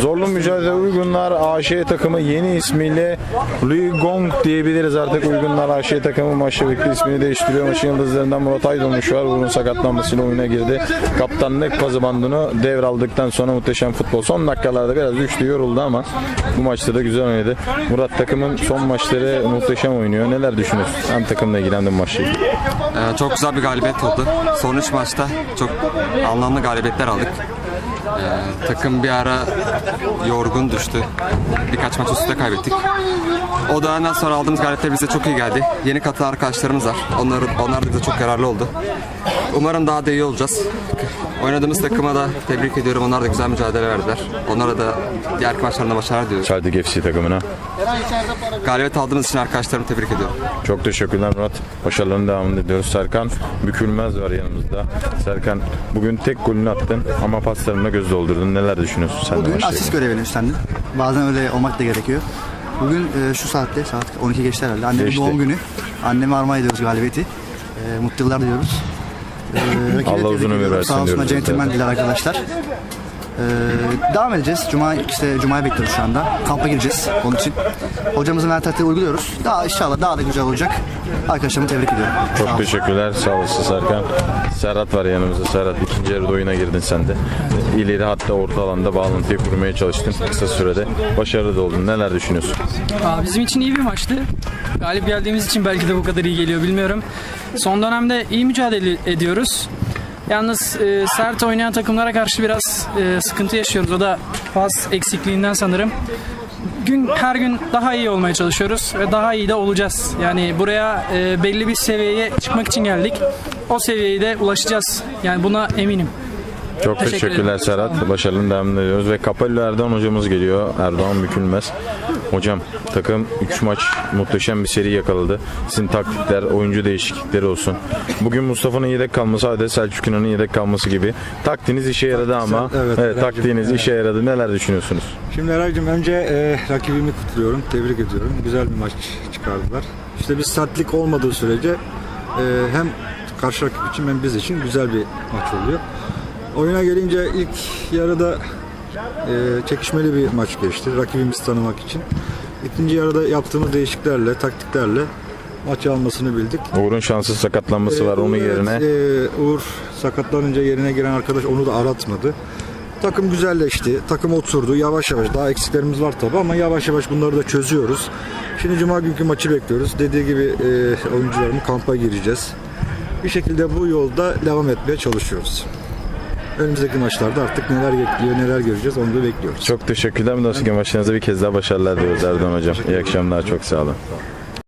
Zorlu mücadele Uygunlar AŞ takımı yeni ismiyle Louis Gong diyebiliriz artık Uygunlar AŞ takımı maçta birlikte ismini değiştiriyor. Maçın yıldızlarından Murat Aydınmuş var. Bunun sakatlanmasıyla oyuna girdi. Kaptanlık pazı bandını devraldıktan sonra muhteşem futbol. Son dakikalarda biraz düştü yoruldu ama bu maçta da güzel oynadı. Murat takımın son maçları muhteşem oynuyor. Neler düşünüyorsun? Hem takımla maçla ilgili. Ee, çok güzel bir galibiyet oldu. Son üç maçta çok anlamlı galibiyetler aldık. Ee, takım bir ara yorgun düştü. Birkaç maç üst üste kaybettik. O dönemden sonra aldığımız galibiyetler bize çok iyi geldi. Yeni katılan arkadaşlarımız var. Onlar, onlar da bize çok yararlı oldu. Umarım daha da iyi olacağız. Oynadığımız takıma da tebrik ediyorum. Onlar da güzel mücadele verdiler. Onlara da diğer maçlarında başarılar diliyorum. Celtic FC takımına. Galibiyet aldığımız için arkadaşlarımı tebrik ediyorum. Çok teşekkürler Murat. Başarılarının devamını diliyoruz. Serkan Bükülmez var yanımızda. Serkan bugün tek golünü attın ama paslarına göz doldurdun. Neler düşünüyorsun sen de Bugün maçla asist görevini üstlendim. Bazen öyle olmak da gerekiyor. Bugün e, şu saatte, saat 12 geçti herhalde. Annemin Geçti. doğum günü. Anneme armağan ediyoruz galibiyeti. E, mutlu yıllar diliyoruz. E, rakibe Allah tebrik uzun ömür ediyorum. versin Sağ olsunlar diyoruz centilmen diler arkadaşlar. E, devam edeceğiz. Cuma işte Cuma'ya bekliyoruz şu anda. Kampa gireceğiz onun için. Hocamızın her taktiği uyguluyoruz. Daha inşallah daha da güzel olacak. Arkadaşlarımı tebrik ediyorum. Sağ Çok olun. teşekkürler. Sağ olasın Serkan. Serhat var yanımızda. Serhat ikinci yarıda oyuna girdin sen de. İleri hatta orta alanda bağlantıyı kurmaya çalıştın kısa sürede. Başarılı da oldun. Neler düşünüyorsun? Aa, bizim için iyi bir maçtı. Galip geldiğimiz için belki de bu kadar iyi geliyor bilmiyorum. Son dönemde iyi mücadele ediyoruz. Yalnız e, sert oynayan takımlara karşı biraz e, sıkıntı yaşıyoruz. O da pas eksikliğinden sanırım. Gün her gün daha iyi olmaya çalışıyoruz ve daha iyi de olacağız. Yani buraya e, belli bir seviyeye çıkmak için geldik. O seviyeye de ulaşacağız. Yani buna eminim. Çok Teşekkür teşekkürler ederim. Serhat. Başarılı devamını ediyoruz. Ve Kapelli Erdoğan hocamız geliyor. Erdoğan Bükülmez. Hocam takım 3 maç muhteşem bir seri yakaladı. Sizin taktikler, oyuncu değişiklikleri olsun. Bugün Mustafa'nın yedek kalması, hadi Selçuk İnan'ın yedek kalması gibi. Taktiğiniz işe yaradı ama evet, evet, taktiğiniz işe yaradı. Neler düşünüyorsunuz? Şimdi Eray'cığım önce e, rakibimi kutluyorum, tebrik ediyorum. Güzel bir maç çıkardılar. İşte bir sertlik olmadığı sürece e, hem karşı rakip için hem biz için güzel bir maç oluyor. Oyuna gelince ilk yarıda e, çekişmeli bir maç geçti rakibimizi tanımak için. İkinci yarıda yaptığımız değişikliklerle, taktiklerle maçı almasını bildik. Uğur'un şanssız sakatlanması var. Ee, Onun Uğur, yerine evet, e, Uğur sakatlanınca yerine giren arkadaş onu da aratmadı. Takım güzelleşti. Takım oturdu. Yavaş yavaş. Daha eksiklerimiz var tabii ama yavaş yavaş bunları da çözüyoruz. Şimdi Cuma günkü maçı bekliyoruz. Dediği gibi e, oyuncularımı kampa gireceğiz. Bir şekilde bu yolda devam etmeye çalışıyoruz. Önümüzdeki maçlarda artık neler bekliyor, neler göreceğiz onu da bekliyoruz. çok teşekkürler. Bundan sonraki maçlarınızda bir kez daha başarılar diliyoruz Erdoğan Hocam. İyi akşamlar. Çok sağ olun.